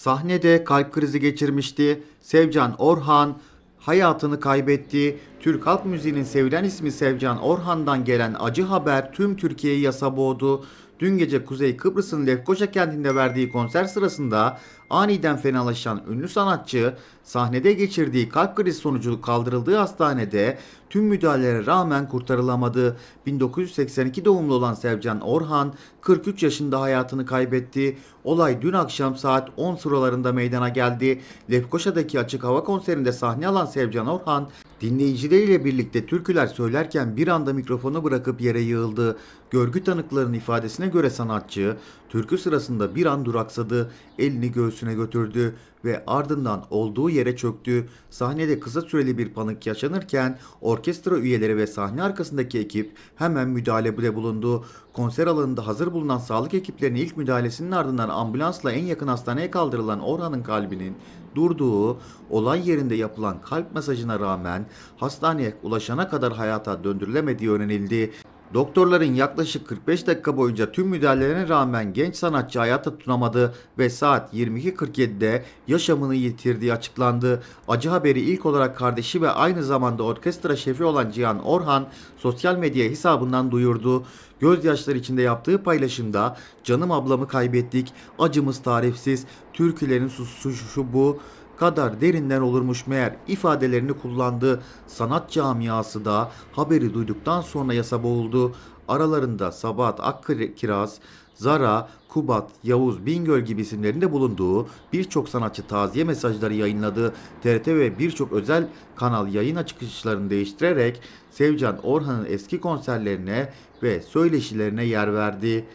Sahnede kalp krizi geçirmişti. Sevcan Orhan hayatını kaybetti. Türk halk müziğinin sevilen ismi Sevcan Orhan'dan gelen acı haber tüm Türkiye'yi yasa boğdu. Dün gece Kuzey Kıbrıs'ın Lefkoşa kentinde verdiği konser sırasında aniden fenalaşan ünlü sanatçı sahnede geçirdiği kalp krizi sonucu kaldırıldığı hastanede tüm müdahalelere rağmen kurtarılamadı. 1982 doğumlu olan Sevcan Orhan 43 yaşında hayatını kaybetti. Olay dün akşam saat 10 sıralarında meydana geldi. Lefkoşa'daki açık hava konserinde sahne alan Sevcan Orhan dinleyicileriyle birlikte türküler söylerken bir anda mikrofonu bırakıp yere yığıldı. Görgü tanıklarının ifadesine göre sanatçı türkü sırasında bir an duraksadı, elini göğsüne götürdü ve ardından olduğu yere çöktü. Sahnede kısa süreli bir panik yaşanırken orkestra üyeleri ve sahne arkasındaki ekip hemen müdahalede bulundu. Konser alanında hazır bulunan sağlık ekiplerinin ilk müdahalesinin ardından ambulansla en yakın hastaneye kaldırılan Orhan'ın kalbinin durduğu, olay yerinde yapılan kalp masajına rağmen hastaneye ulaşana kadar hayata döndürülemediği öğrenildi. Doktorların yaklaşık 45 dakika boyunca tüm müdahalelerine rağmen genç sanatçı hayata tutunamadı ve saat 22.47'de yaşamını yitirdiği açıklandı. Acı haberi ilk olarak kardeşi ve aynı zamanda orkestra şefi olan Cihan Orhan sosyal medya hesabından duyurdu. Gözyaşları içinde yaptığı paylaşımda canım ablamı kaybettik, acımız tarifsiz, türkülerin suçu bu, kadar derinden olurmuş meğer ifadelerini kullandı. Sanat camiası da haberi duyduktan sonra yasa boğuldu. Aralarında Sabahat Akkiraz, Zara, Kubat, Yavuz, Bingöl gibi isimlerin de bulunduğu birçok sanatçı taziye mesajları yayınladı. TRT ve birçok özel kanal yayın açıkçalarını değiştirerek Sevcan Orhan'ın eski konserlerine ve söyleşilerine yer verdi.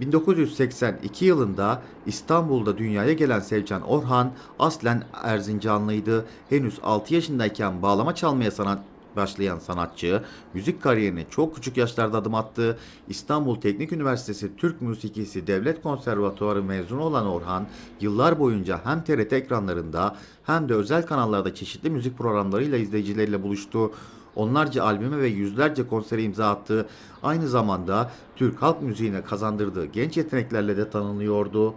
1982 yılında İstanbul'da dünyaya gelen Sevcan Orhan aslen Erzincanlıydı. Henüz 6 yaşındayken bağlama çalmaya sanat başlayan sanatçı müzik kariyerine çok küçük yaşlarda adım attı. İstanbul Teknik Üniversitesi Türk Müzikisi Devlet Konservatuarı mezunu olan Orhan yıllar boyunca hem TRT ekranlarında hem de özel kanallarda çeşitli müzik programlarıyla izleyicileriyle buluştu. Onlarca albüme ve yüzlerce konsere imza attı. Aynı zamanda Türk halk müziğine kazandırdığı genç yeteneklerle de tanınıyordu.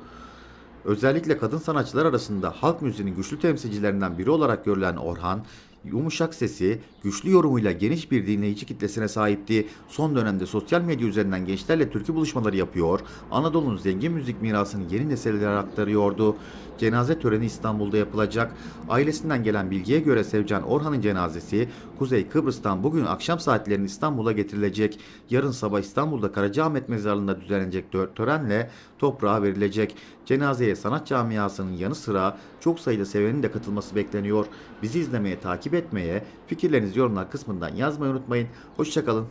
Özellikle kadın sanatçılar arasında halk müziğinin güçlü temsilcilerinden biri olarak görülen Orhan, yumuşak sesi, güçlü yorumuyla geniş bir dinleyici kitlesine sahipti. Son dönemde sosyal medya üzerinden gençlerle türkü buluşmaları yapıyor, Anadolu'nun zengin müzik mirasını yeni nesillere aktarıyordu. Cenaze töreni İstanbul'da yapılacak. Ailesinden gelen bilgiye göre Sevcan Orhan'ın cenazesi Kuzey Kıbrıs'tan bugün akşam saatlerinde İstanbul'a getirilecek. Yarın sabah İstanbul'da Karacaahmet Mezarlığı'nda düzenlenecek tö- törenle toprağa verilecek. Cenazeye sanat camiasının yanı sıra çok sayıda sevenin de katılması bekleniyor. Bizi izlemeye, takip etmeye, fikirlerinizi yorumlar kısmından yazmayı unutmayın. Hoşçakalın.